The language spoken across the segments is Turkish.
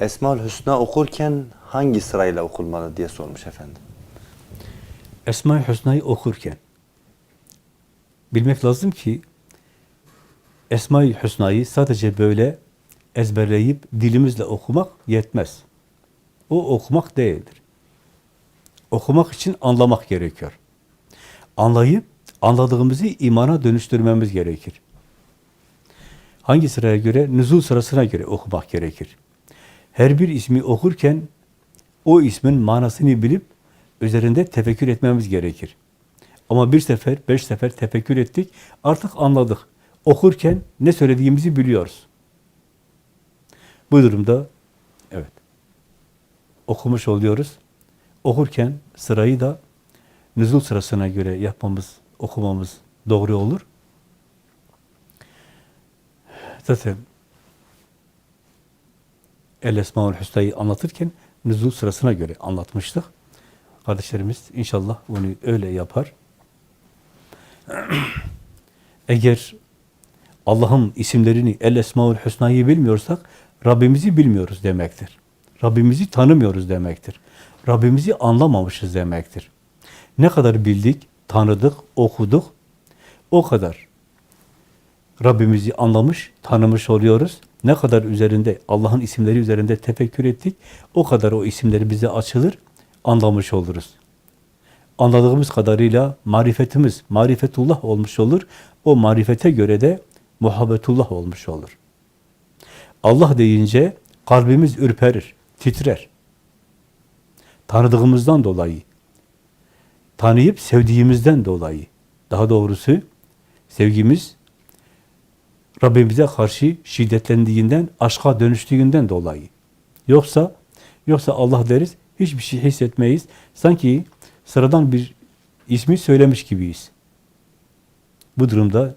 Esmaül Hüsna okurken hangi sırayla okunmalı diye sormuş efendim. Esma-i Hüsna'yı okurken bilmek lazım ki Esma-i Hüsna'yı sadece böyle ezberleyip dilimizle okumak yetmez. O okumak değildir. Okumak için anlamak gerekiyor. Anlayıp anladığımızı imana dönüştürmemiz gerekir. Hangi sıraya göre? Nüzul sırasına göre okumak gerekir. Her bir ismi okurken o ismin manasını bilip üzerinde tefekkür etmemiz gerekir. Ama bir sefer, beş sefer tefekkür ettik, artık anladık. Okurken ne söylediğimizi biliyoruz. Bu durumda, evet, okumuş oluyoruz. Okurken sırayı da nüzul sırasına göre yapmamız, okumamız doğru olur. Zaten El Esmaül Hüsna'yı anlatırken nüzul sırasına göre anlatmıştık. Kardeşlerimiz inşallah bunu öyle yapar. Eğer Allah'ın isimlerini, El Esmaül Hüsna'yı bilmiyorsak Rabbimizi bilmiyoruz demektir. Rabbimizi tanımıyoruz demektir. Rabbimizi anlamamışız demektir. Ne kadar bildik, tanıdık, okuduk o kadar Rabbimizi anlamış, tanımış oluyoruz. Ne kadar üzerinde, Allah'ın isimleri üzerinde tefekkür ettik, o kadar o isimleri bize açılır, anlamış oluruz. Anladığımız kadarıyla marifetimiz, marifetullah olmuş olur. O marifete göre de muhabbetullah olmuş olur. Allah deyince kalbimiz ürperir, titrer. Tanıdığımızdan dolayı, tanıyıp sevdiğimizden dolayı, daha doğrusu sevgimiz Rabbimize karşı şiddetlendiğinden, aşka dönüştüğünden dolayı. Yoksa yoksa Allah deriz, hiçbir şey hissetmeyiz. Sanki sıradan bir ismi söylemiş gibiyiz. Bu durumda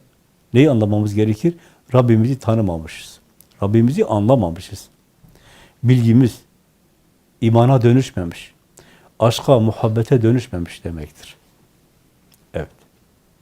neyi anlamamız gerekir? Rabbimizi tanımamışız. Rabbimizi anlamamışız. Bilgimiz imana dönüşmemiş. Aşka, muhabbete dönüşmemiş demektir.